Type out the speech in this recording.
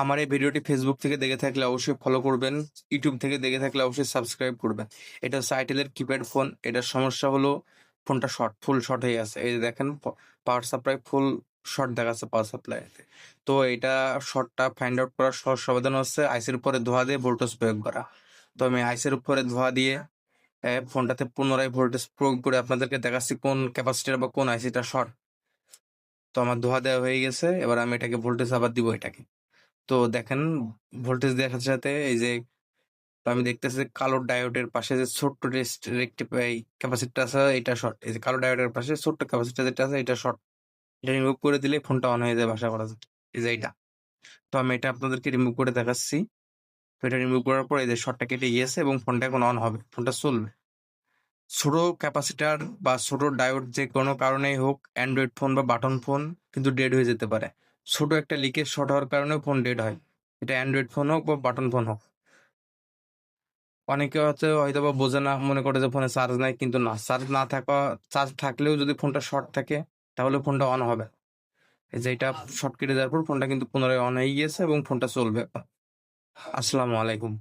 আমার এই ভিডিওটি ফেসবুক থেকে দেখে থাকলে অবশ্যই ফলো করবেন ইউটিউব থেকে দেখে থাকলে অবশ্যই সাবস্ক্রাইব করবেন। এটা সাইটেলের কিপ্যাড ফোন এটার সমস্যা হলো ফোনটা শর্ট ফুল শর্ট হয়ে আছে এই যে দেখেন পাওয়ার সাপ্লাই ফুল শর্ট দেখাচ্ছে পাওয়ার সাপ্লাইতে তো। এটা শর্টটা ফাইন্ড আউট করার সহজ সমাধান হচ্ছে আইসির উপরে ধোয়া দিয়ে ভোল্টেজ প্রয়োগ করা। তো আমি আইসির উপরে ধোয়া দিয়ে ফোনটাতে পুনরায় ভোল্টেজ প্রয়োগ করে আপনাদেরকে দেখাচ্ছি কোন ক্যাপাসিটার বা কোন আইসিটা শর্ট তো আমার ধোয়া দেওয়া হয়ে গেছে, এবার আমি এটাকে ভোল্টেজ আবার দিব এটাকে। তো দেখেন ভোল্টেজ দেওয়ার সাথে সাথে এই যে তো আমি দেখতেছি যে কালো ডায়োডের পাশে যে ছোট্ট রেস্ট রেক্টিফাই ক্যাপাসিটি আছে, এটা শর্ট এই যে কালো ডায়োডের পাশে ছোট্ট ক্যাপাসিটি যেটা আছে, এটা শর্ট এটা রিমুভ করে দিলে ফোনটা অন হয়ে যায় বাসা করা যায়। এই যে এটা তো আমি এটা আপনাদেরকে রিমুভ করে দেখাচ্ছি। তো এটা রিমুভ করার পর এই যে শর্টটা কেটে গিয়েছে এবং ফোনটা এখন অন হবে, ফোনটা চলবে। ছোট ক্যাপাসিটার বা ছোট ডায়োড যে কোনো কারণেই হোক অ্যান্ড্রয়েড ফোন বা বাটন ফোন কিন্তু ডেড হয়ে যেতে পারে। ছোট একটা লিকেজ শর্ট হওয়ার কারণে ফোন ডেড হয়। এটা অ্যান্ড্রয়েড ফোন হোক বা বাটন ফোন হোক। অনেকে হচ্ছে হয়তো বা বোঝে না, মনে করে যে ফোনে চার্জ নাই, কিন্তু না চার্জ না থাকা চার্জ থাকলেও যদি ফোনটা শর্ট থাকে, তাহলে ফোনটা অন হবে। এই যে এটা শর্ট কেটে যাওয়ার পর ফোনটা কিন্তু পুনরায় অন হয়ে গিয়েছে এবং ফোনটা চলবে। আসসালামু আলাইকুম।